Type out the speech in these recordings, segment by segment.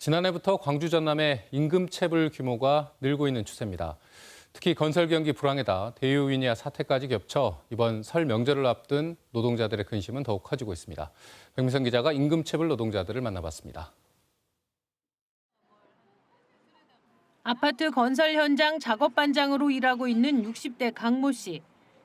지난해부터 광주 전남의 임금 체불 규모가 늘고 있는 추세입니다. 특히 건설 경기 불황에다 대유위니아 사태까지 겹쳐 이번 설 명절을 앞둔 노동자들의 근심은 더욱 커지고 있습니다. 백미선 기자가 임금 체불 노동자들을 만나봤습니다. 아파트 건설 현장 작업 반장으로 일하고 있는 60대 강모 씨.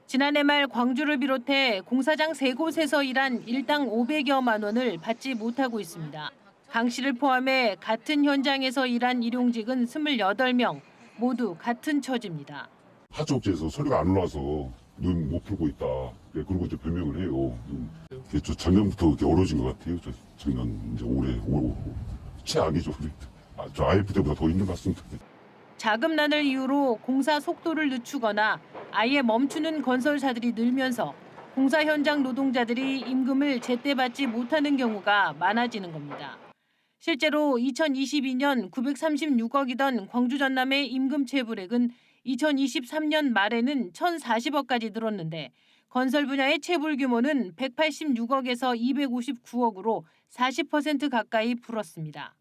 지난해 말 광주를 비롯해 공사장 세 곳에서 일한 일당 500여만 원을 받지 못하고 있습니다. 강 씨를 포함해 같은 현장에서 일한 일용직은 28명, 모두 같은 처지입니다. 하청업체에서 서류가 안 올라와서 눈 못 풀고 있다. 네, 그리고 이제 변명을 해요. 음, 이게 저 작년부터 이렇게 어려진 것 같아요. 저 작년 이제 올해 올 최악이죠. 아, 저 IF 때보다 더 힘든 것 같습니다. 자금난을 이유로 공사 속도를 늦추거나 아예 멈추는 건설사들이 늘면서 공사 현장 노동자들이 임금을 제때 받지 못하는 경우가 많아지는 겁니다. 실제로 2022년 936억이던 광주 전남의 임금 체불액은 2023년 말에는 1,040억까지 늘었는데 건설 분야의 체불 규모는 186억에서 259억으로 40% 가까이 불었습니다.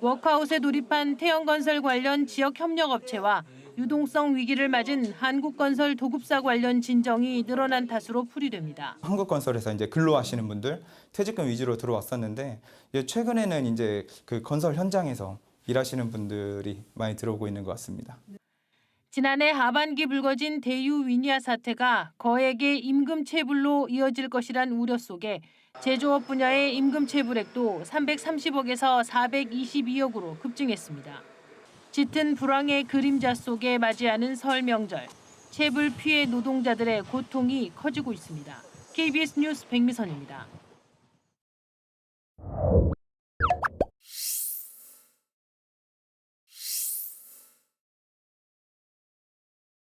워크아웃에 돌입한 태영건설 관련 지역 협력업체와 유동성 위기를 맞은 한국건설 도급사 관련 진정이 늘어난 탓으로 풀이됩니다. 한국건설에서 이제 근로하시는 분들 퇴직금 위주로 들어왔었는데 최근에는 이제 그 건설 현장에서 일하시는 분들이 많이 들어오고 있는 것 같습니다. 지난해 하반기 불거진 대유 위니아 사태가 거액의 임금 체불로 이어질 것이란 우려 속에 제조업 분야의 임금 체불액도 330억에서 422억으로 급증했습니다. 짙은 불황의 그림자 속에 맞이하는 설 명절, 체불 피해 노동자들의 고통이 커지고 있습니다. KBS 뉴스 백미선입니다.